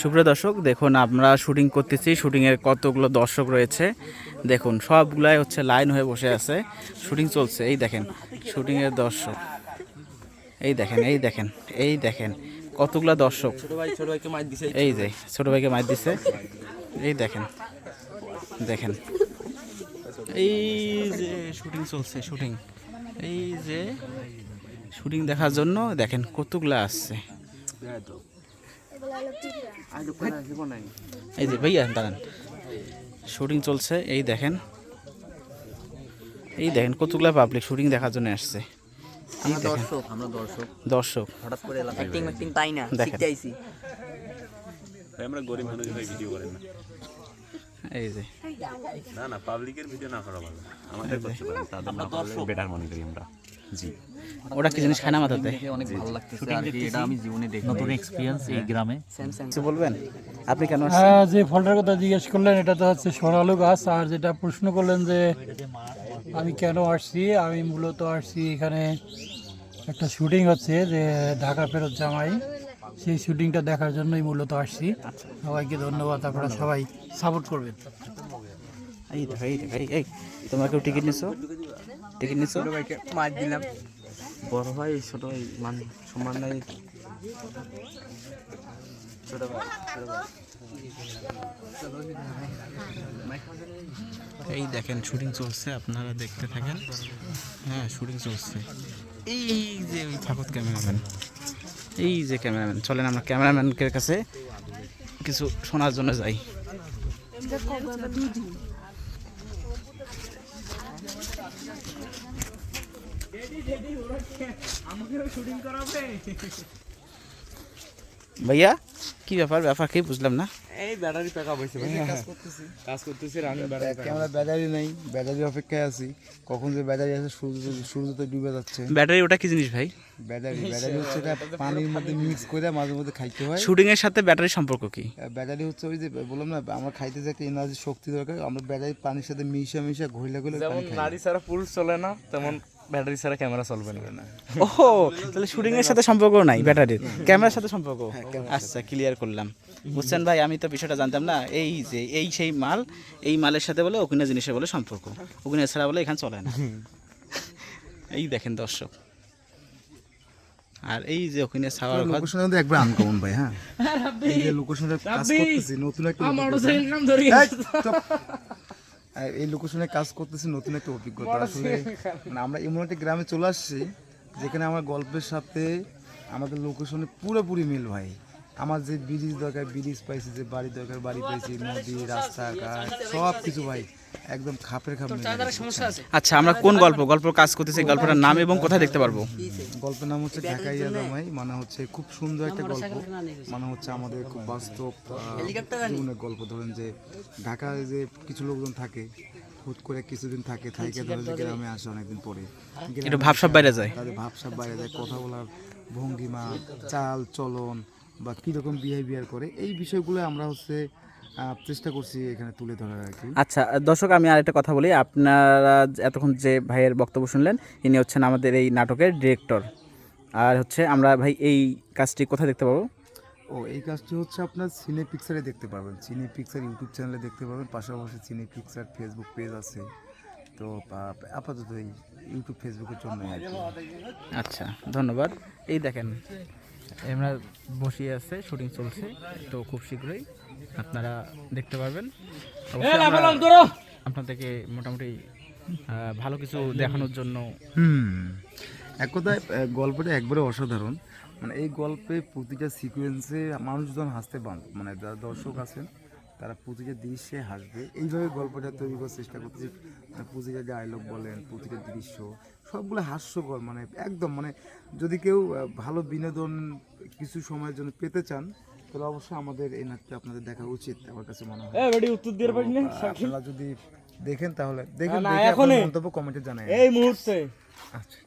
সুপ্রিয় দর্শক দেখুন আমরা শুটিং করতেছি শুটিংয়ের কতগুলো দর্শক রয়েছে। দেখুন সবগুলাই হচ্ছে লাইন হয়ে বসে আছে। শুটিং চলছে এই দেখেন শুটিংয়ের দর্শক। এই দেখেন এই দেখেন এই দেখেন কতগুলো দর্শক। এই যে ছোট ভাইকে মার দিছে। এই দেখেন দেখেন। এই যে শুটিং চলছে শুটিং এই যে শুটিং দেখার জন্য দেখেন কতগুলো আসছে। এই যে ভাইয়া দাঁড়ান। শুটিং চলছে এই দেখেন। এই দেখেন কতগুলা পাবলিক শুটিং দেখার জন্য আসছে। দর্শক আমরা দর্শক। দর্শক। হঠাৎ করে অ্যাক্টিং ম্যাক্টিং পাই না? শিখতে আইছি। আমরা গরিব মানুষ ভিডিও করেন না। এই যে। না না পাবলিকের ভিডিও না করা ভালো। আমাদের করতে পারেন। তাদের বেটার মনে করি আমরা জি। ওরা কি জিনিস খায় না মাথাতে? অনেক ভালো লাগতেছে আর কি এটা আমি জীবনে দেখি। নতুন এক্সপিরিয়েন্স এই গ্রামে। কিছু বলবেন? আপনি কেন আসছেন? হ্যাঁ যে ফলটার কথা জিজ্ঞেস করলেন এটা তো হচ্ছে সোনালু গাছ আর যেটা প্রশ্ন করলেন যে আমি কেন আসছি আমি মূলত আসছি এখানে একটা শুটিং হচ্ছে যে ঢাকা ফেরত জামাই। সেই শুটিংটা দেখার জন্যই মূলত আসছি। সবাইকে ধন্যবাদ আপনারা সবাই সাপোর্ট করবেন। এই এই এই এই তোমরা কেউ টিকিট নিছো? টিকিট নিছো? ছোট ভাইকে মার দিলাম। বড় ভাই ছোট ভাই মান সম্মান নাই। ছোট ভাই এই দেখেন শুটিং চলছে আপনারা দেখতে থাকেন। হ্যাঁ শুটিং চলছে। এই যে ওই থাকত ক্যামেরাম্যান। এই যে ক্যামেরাম্যান চলেন আমরা ক্যামেরাম্যানের কাছে কিছু শোনার জন্য যাই। ভাইয়া কি ব্যাপার? ব্যাপার কি বুঝলাম না? এই ব্যাটারি প্যাকআপ হইছে ভাই কাজ করতেছি। কাজ করতেছি রানিং ব্যাটারি আমরা ব্যাটারি নাই ব্যাটারি অপেক্ষায় আছি। কখন যে ব্যাটারি আছে সূর্য সূর্য তো ডুবে যাচ্ছে। ব্যাটারি ওটা কি জিনিস ভাই? ব্যাটারি ব্যাটারি হচ্ছে এটা পানির মধ্যে মিক্স করে মাঝে মধ্যে খাইতে হয়। শুটিং এর সাথে ব্যাটারি সম্পর্ক কি? আর ব্যাটারি হচ্ছে ওই যে বললাম না আমরা খাইতে যে একটা এনার্জি শক্তি দরকার আমরা ব্যাটারি পানির সাথে মিশা মিশা ঘইলা ঘইলা যেমন নারী ছাড়া পুরুষ চলে না তেমন ব্যাটারি ছাড়া ক্যামেরা চলবে না। ও তাহলে শুটিং এর সাথে সম্পর্ক নাই ব্যাটারির। ক্যামেরার সাথে সম্পর্ক? আচ্ছা ক্লিয়ার করলাম। বুঝছেন ভাই আমি তো বিষয়টা জানতাম না এই যে এই সেই মাল এই মালের সাথে বলে ওখানে জিনিসের বলে সম্পর্ক। ওখানে ছাড়া বলে এখানে চলে না। এই দেখেন দর্শক। আর এই যে ওখানে ছাওয়ার ঘর লোকেশনটা কিন্তু একবার আনকমন ভাই হ্যাঁ? এই যে লোকেশনে কাজ করতেছি নতুন একটা। এই, চুপ। আর এই লোকেশনে কাজ করতেছি নতুন একটা অভিজ্ঞতা। আসলে আমরা এমন একটা গ্রামে চলে আসছি যেখানে আমার গল্পের সাথে আমাদের লোকেশনে পুরোপুরি মিল ভাই। আমার যে ব্রিজ দরকার ব্রিজ পাইছি যে বাড়ি দরকার বাড়ি পাইছি নদী রাস্তাঘাট সব কিছু ভাই একদম খাপের খাপ আচ্ছা আমরা কোন গল্প গল্প কাজ করতেছি গল্পটার নাম এবং কোথায় দেখতে পারব? গল্পের নাম হচ্ছে ঢাকা ইয়াদামাই মানে হচ্ছে খুব সুন্দর একটা গল্প। মানে হচ্ছে আমাদের খুব বাস্তব জীবনের গল্প। ধরেন যে ঢাকায় যে কিছু লোকজন থাকে হুট করে কিছুদিন থাকে থাকে ধরে গ্রামে আসে অনেকদিন পরে। একটু ভাবসাব বাইরে যায়। তাদের ভাবসাব বাইরে যায় কথা বলার ভঙ্গিমা চাল চলন বা কীরকম বিহেভিয়ার করে এই বিষয়গুলো আমরা হচ্ছে চেষ্টা করছি এখানে তুলে ধরার আর কি। আচ্ছা দর্শক আমি আরেকটা কথা বলি। আপনারা এতক্ষণ যে ভাইয়ের বক্তব্য শুনলেন ইনি হচ্ছেন আমাদের এই নাটকের ডিরেক্টর আর হচ্ছে আমরা ভাই এই কাজটি কোথায় দেখতে পাবো? ও এই কাজটি হচ্ছে আপনার সিনে পিকচারে দেখতে পারবেন সিনে পিকচার ইউটিউব চ্যানেলে দেখতে পাবেন। পাশাপাশি সিনে পিকচার ফেসবুক পেজ আছে। তো আপাতত এই ইউটিউব ফেসবুকের জন্য আচ্ছা ধন্যবাদ। এই দেখেন আমরা বসিয়ে আছে শুটিং চলছে তো খুব শীঘ্রই আপনারা দেখতে পারবেন। আপনাদেরকে মোটামুটি ভালো কিছু দেখানোর জন্য এক কথায় গল্পটা একবারে অসাধারণ। মানে এই গল্পে প্রতিটা সিকোয়েন্সে মানুষজন হাসতে বান মানে যারা দর্শক আছেন তারা প্রতিটা দৃশ্যে হাসবে। এইভাবে গল্পটা তৈরি করার চেষ্টা করতেছি। মানে প্রতিটা ডায়লগ বলেন প্রতিটা দৃশ্য সবগুলো হাস্যকর মানে একদম মানে যদি কেউ ভালো বিনোদন কিছু সময়ের জন্য পেতে চান তাহলে অবশ্যই আমাদের এই নাটকটা আপনাদের দেখা উচিত আমার কাছে মনে হয়। উত্তর দিয়ে পারি না? তো, আহ, আপনারা যদি দেখেন তাহলে দেখেন। মন্তব্য কমেন্টে জানাই। এই মুহূর্তে। আচ্ছা।